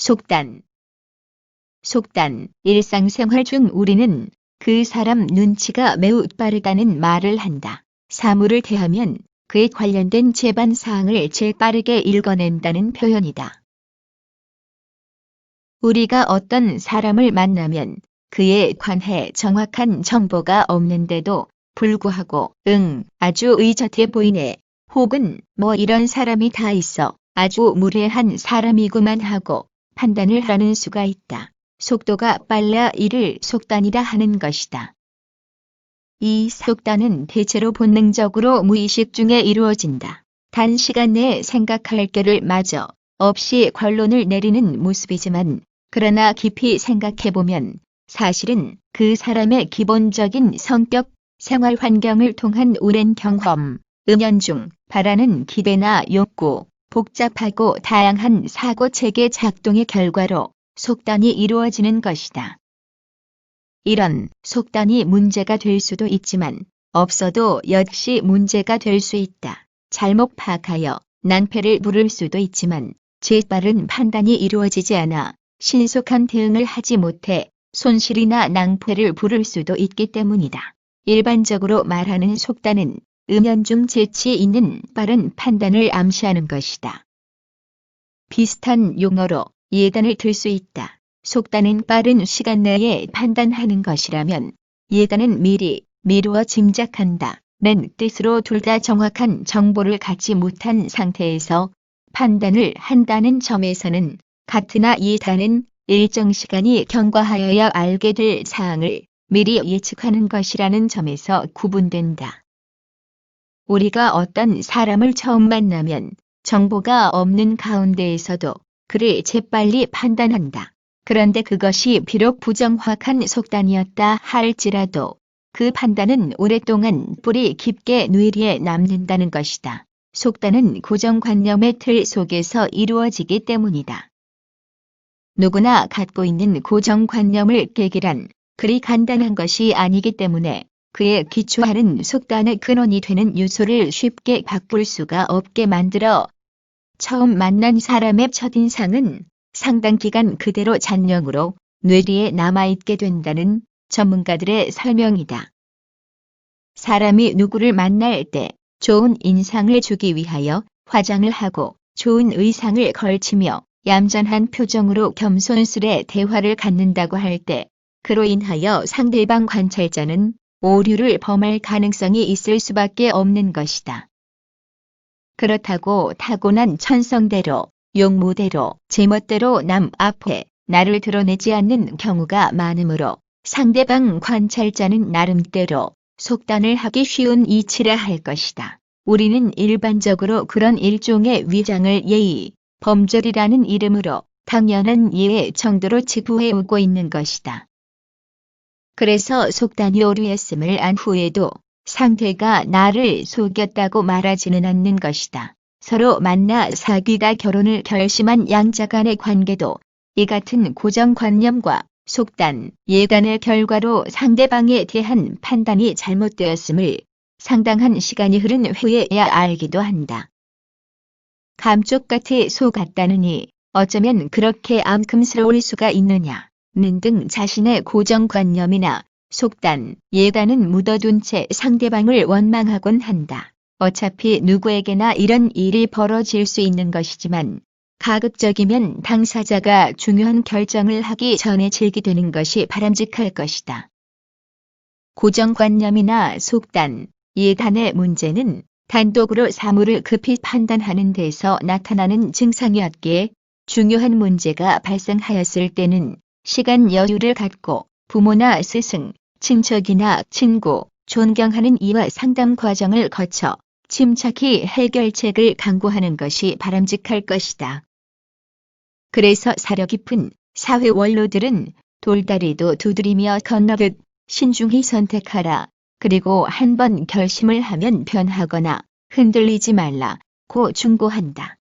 속단 속단 일상생활 중 우리는 그 사람 눈치가 매우 빠르다는 말을 한다. 사물을 대하면 그에 관련된 재반 사항을 제일 빠르게 읽어낸다는 표현이다. 우리가 어떤 사람을 만나면 그에 관해 정확한 정보가 없는데도 불구하고 응, 아주 의젓해 보이네. 혹은 뭐 이런 사람이 다 있어. 아주 무례한 사람이구만 하고 판단을 하는 수가 있다. 속도가 빨라 이를 속단이라 하는 것이다. 이 속단은 대체로 본능적으로 무의식 중에 이루어진다. 단 시간 내에 생각할 겨를 마저 없이 결론을 내리는 모습이지만 그러나 깊이 생각해보면 사실은 그 사람의 기본적인 성격, 생활 환경을 통한 오랜 경험, 은연중 바라는 기대나 욕구, 복잡하고 다양한 사고 체계 작동의 결과로 속단이 이루어지는 것이다. 이런 속단이 문제가 될 수도 있지만 없어도 역시 문제가 될 수 있다. 잘못 파악하여 난패를 부를 수도 있지만 재빠른 판단이 이루어지지 않아 신속한 대응을 하지 못해 손실이나 낭패를 부를 수도 있기 때문이다. 일반적으로 말하는 속단은 은연중 재치 있는 빠른 판단을 암시하는 것이다. 비슷한 용어로 예단을 들 수 있다. 속단은 빠른 시간 내에 판단하는 것이라면 예단은 미리 미루어 짐작한다. 는 뜻으로 둘 다 정확한 정보를 갖지 못한 상태에서 판단을 한다는 점에서는 같으나 예단은 일정 시간이 경과하여야 알게 될 사항을 미리 예측하는 것이라는 점에서 구분된다. 우리가 어떤 사람을 처음 만나면 정보가 없는 가운데에서도 그를 재빨리 판단한다. 그런데 그것이 비록 부정확한 속단이었다 할지라도 그 판단은 오랫동안 뿌리 깊게 뇌리에 남는다는 것이다. 속단은 고정관념의 틀 속에서 이루어지기 때문이다. 누구나 갖고 있는 고정관념을 깨기란 그리 간단한 것이 아니기 때문에 그에 기초하는 속단의 근원이 되는 요소를 쉽게 바꿀 수가 없게 만들어 처음 만난 사람의 첫인상은 상당 기간 그대로 잔령으로 뇌리에 남아있게 된다는 전문가들의 설명이다. 사람이 누구를 만날 때 좋은 인상을 주기 위하여 화장을 하고 좋은 의상을 걸치며 얌전한 표정으로 겸손스레 대화를 갖는다고 할 때 그로 인하여 상대방 관찰자는 오류를 범할 가능성이 있을 수밖에 없는 것이다. 그렇다고 타고난 천성대로 용무대로 제멋대로 남 앞에 나를 드러내지 않는 경우가 많으므로 상대방 관찰자는 나름대로 속단을 하기 쉬운 이치라 할 것이다. 우리는 일반적으로 그런 일종의 위장을 예의, 범절이라는 이름으로 당연한 예의 정도로 지구해 오고 있는 것이다. 그래서 속단이 오류했음을 안 후에도 상대가 나를 속였다고 말하지는 않는 것이다. 서로 만나 사귀다 결혼을 결심한 양자 간의 관계도 이 같은 고정관념과 속단, 예단의 결과로 상대방에 대한 판단이 잘못되었음을 상당한 시간이 흐른 후에야 알기도 한다. 감쪽같이 속았다느니 어쩌면 그렇게 암큼스러울 수가 있느냐 는등 자신의 고정관념이나 속단, 예단은 묻어둔 채 상대방을 원망하곤 한다. 어차피 누구에게나 이런 일이 벌어질 수 있는 것이지만 가급적이면 당사자가 중요한 결정을 하기 전에 제기되는 것이 바람직할 것이다. 고정관념이나 속단, 예단의 문제는 단독으로 사물을 급히 판단하는 데서 나타나는 증상이었기에 중요한 문제가 발생하였을 때는 시간 여유를 갖고 부모나 스승, 친척이나 친구, 존경하는 이와 상담 과정을 거쳐 침착히 해결책을 강구하는 것이 바람직할 것이다. 그래서 사려 깊은 사회 원로들은 돌다리도 두드리며 건너듯 신중히 선택하라. 그리고 한 번 결심을 하면 변하거나 흔들리지 말라. 고 충고한다.